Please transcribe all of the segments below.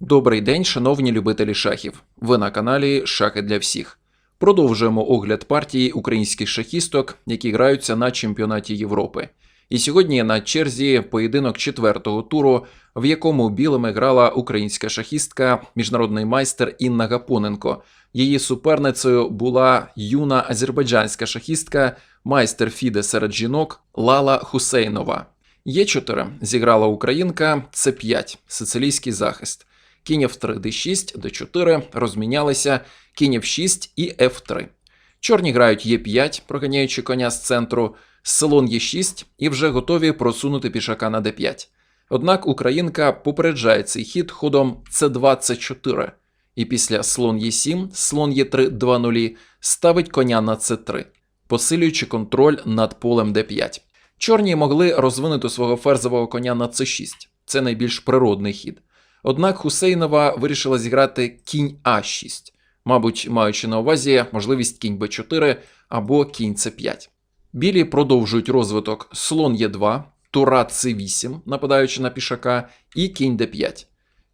Добрий день, шановні любителі шахів. Ви на каналі Шахи для всіх. Продовжуємо огляд партії українських шахісток, які граються на чемпіонаті Європи. І сьогодні на черзі поєдинок четвертого туру, в якому білими грала українська шахістка, міжнародний майстер Інна Гапоненко. Її суперницею була юна азербайджанська шахістка, майстер Фіде серед жінок Лала Хусейнова. Є4 зіграла українка, це 5 сицилійський захист. Кінь F3 D6, D4 розмінялися, кінь F6 і F3. Чорні грають Е5, проганяючи коня з центру, слон Е6 і вже готові просунути пішака на D5. Однак українка попереджає цей хід ходом c 2 c 4 і після слон Е7, слон Е3 2-0 ставить коня на c3, посилюючи контроль над полем d5. Чорні могли розвинути свого ферзового коня на c6. Це найбільш природний хід. Однак Хусейнова вирішила зіграти кінь А6, мабуть, маючи на увазі можливість кінь Б4 або кінь С5. Білі продовжують розвиток слон Е2, тура С8, нападаючи на пішака, і кінь Д5.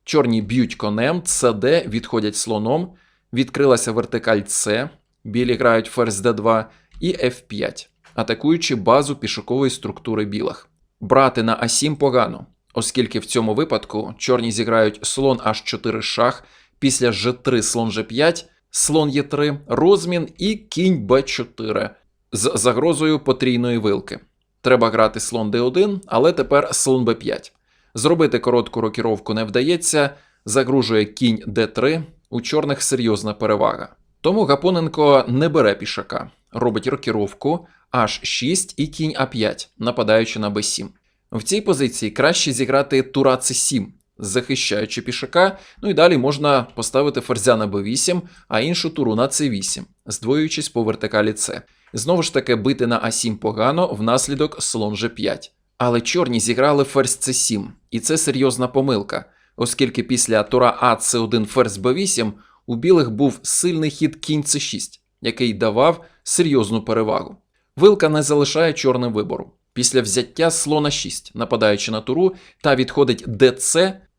Чорні б'ють конем, СД відходять слоном, відкрилася вертикаль С, білі грають ферзь Д2 і F5, атакуючи базу пішакової структури білих. Брати на А7 погано, оскільки в цьому випадку чорні зіграють слон H4 шах, після G3 слон G5, слон Е3, розмін і кінь Б4 з загрозою потрійної вилки. Треба грати слон D1, але тепер слон B5. Зробити коротку рокіровку не вдається, загружує кінь D3, у чорних серйозна перевага. Тому Гапоненко не бере пішака, робить рокіровку H6 і кінь А5, нападаючи на B7. В цій позиції краще зіграти тура c7, захищаючи пішака, ну і далі можна поставити ферзя на b8, а іншу туру на c8, здвоюючись по вертикалі c. Знову ж таки, бити на а7 погано, внаслідок слон g5. Але чорні зіграли ферзь c7, і це серйозна помилка, оскільки після тура А c1 ферзь b8 у білих був сильний хід кінь c6, який давав серйозну перевагу. Вилка не залишає чорним вибору. Після взяття слона 6, нападаючи на туру, та відходить ДЦ,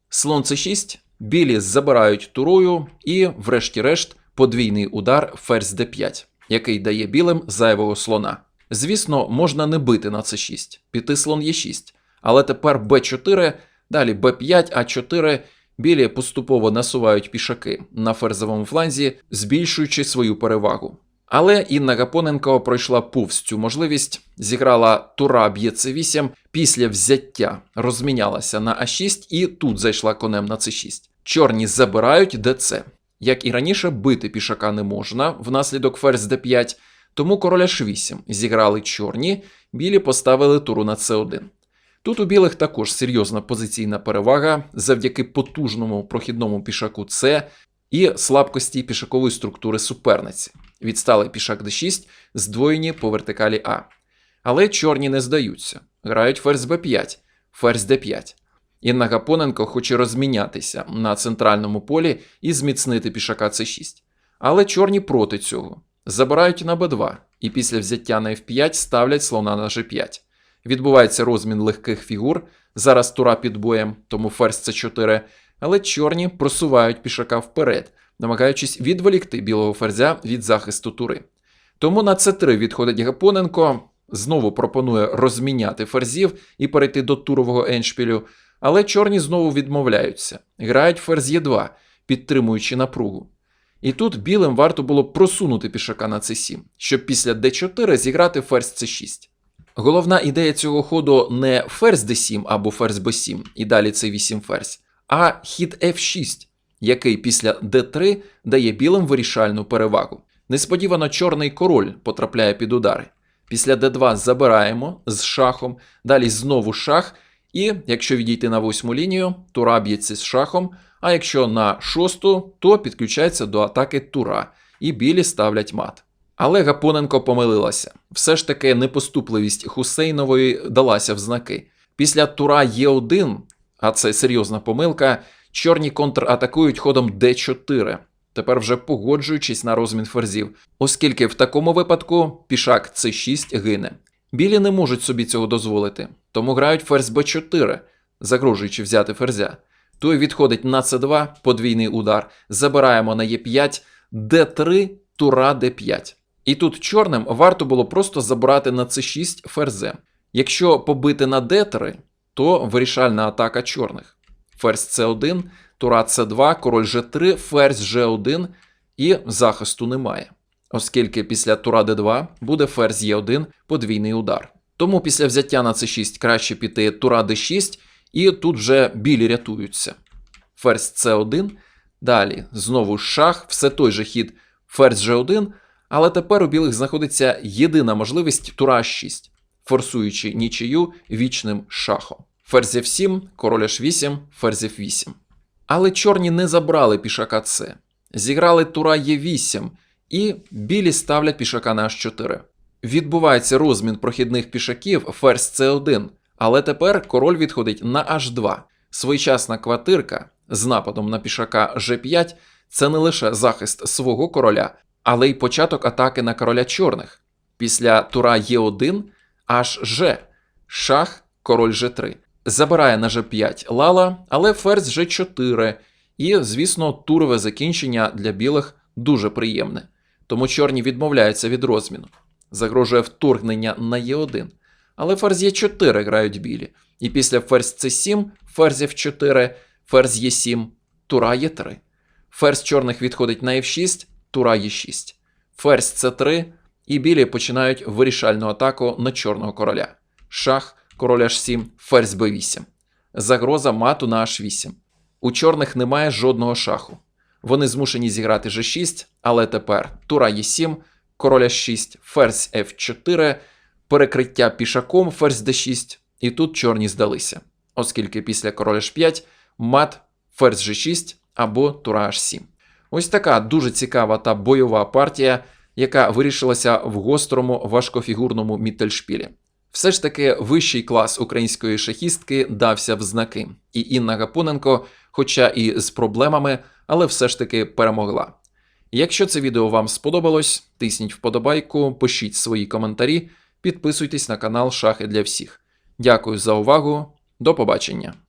слон С6, білі забирають турою і, врешті-решт, подвійний удар ферзь Д5, який дає білим зайвого слона. Звісно, можна не бити на С6, піти слон Е6, але тепер Б4, далі Б5, А4, білі поступово насувають пішаки на ферзовому фланзі, збільшуючи свою перевагу. Але Інна Гапоненко пройшла повз цю можливість, зіграла тура б'є c8, після взяття розмінялася на А6 і тут зайшла конем на c6. Чорні забирають ДЦ. Як і раніше, бити пішака не можна внаслідок ферзь d5, тому короля h8 зіграли чорні, білі поставили туру на c1. Тут у білих також серйозна позиційна перевага завдяки потужному прохідному пішаку С і слабкості пішакової структури суперниці. Відсталий пішак d6, здвоєні по вертикалі А. Але чорні не здаються. Грають ферзь b5, ферзь d5. Інна Гапоненко хоче розмінятися на центральному полі і зміцнити пішака c6. Але чорні проти цього. Забирають на b2 і після взяття на f5 ставлять слона на g5. Відбувається розмін легких фігур. Зараз тура під боєм, тому ферзь c4, але чорні просувають пішака вперед намагаючись відволікти білого ферзя від захисту тури. Тому на c3 відходить Гапоненко, знову пропонує розміняти ферзів і перейти до турового еншпілю, але чорні знову відмовляються, грають ферзь Е2, підтримуючи напругу. І тут білим варто було просунути пішака на c7, щоб після d4 зіграти ферзь c6. Головна ідея цього ходу не ферзь d7 або ферзь b7 і далі c8 ферзь, а хід f6 який після d3 дає білим вирішальну перевагу. Несподівано чорний король потрапляє під удари. Після d2 забираємо з шахом, далі знову шах, і якщо відійти на восьму лінію, тура б'ється з шахом, а якщо на шосту, то підключається до атаки тура, і білі ставлять мат. Але Гапоненко помилилася. Все ж таки непоступливість Хусейнової далася в знаки. Після тура Е1, а це серйозна помилка, Чорні контратакують ходом d4, тепер вже погоджуючись на розмін ферзів, оскільки в такому випадку пішак c6 гине. Білі не можуть собі цього дозволити, тому грають ферзь b4, загрожуючи взяти ферзя. той відходить на С2, подвійний удар. Забираємо на Е5, Д3, тура Д5. І тут чорним варто було просто забрати на С6 ферзем. Якщо побити на Д3, то вирішальна атака чорних. Ферзь С1, тура С2, король Ж3, ферзь Ж1 і захисту немає. Оскільки після тура Д2 буде ферзь Е1, подвійний удар. Тому після взяття на С6 краще піти тура Д6, і тут вже білі рятуються. Ферзь С1, далі знову шах, все той же хід ферзь Ж1, але тепер у білих знаходиться єдина можливість тура H6, форсуючи нічию вічним шахом. Ферзь F7, король H8, ферзь F8. Але чорні не забрали пішака С. Зіграли тура Е8, і білі ставлять пішака на H4. Відбувається розмін прохідних пішаків ферзь С1, але тепер король відходить на H2. Своєчасна квартирка з нападом на пішака G5 це не лише захист свого короля, але й початок атаки на короля чорних. Після тура Е1 аж шах, король G3. Забирає на G5 лала, але ферзь G4. І, звісно, турове закінчення для білих дуже приємне. Тому чорні відмовляються від розміну. Загрожує вторгнення на Е1. Але ферзь Е4 грають білі. І після ферзь С7, ферзь F4, ферзь Е7, тура Е3. Ферзь чорних відходить на F6, тура Е6. Ферзь С3, і білі починають вирішальну атаку на чорного короля. Шах, король H7, ферзь Б8. Загроза мату на H8. У чорних немає жодного шаху. Вони змушені зіграти G6, але тепер тура Е7, король H6, ферзь F4, перекриття пішаком ферзь D6, і тут чорні здалися, оскільки після короля H5 мат ферзь G6 або тура H7. Ось така дуже цікава та бойова партія, яка вирішилася в гострому важкофігурному міттельшпілі. Все ж таки вищий клас української шахістки дався в знаки, і Інна Гапоненко, хоча і з проблемами, але все ж таки перемогла. Якщо це відео вам сподобалось, тисніть вподобайку, пишіть свої коментарі, підписуйтесь на канал Шахи для всіх. Дякую за увагу, до побачення!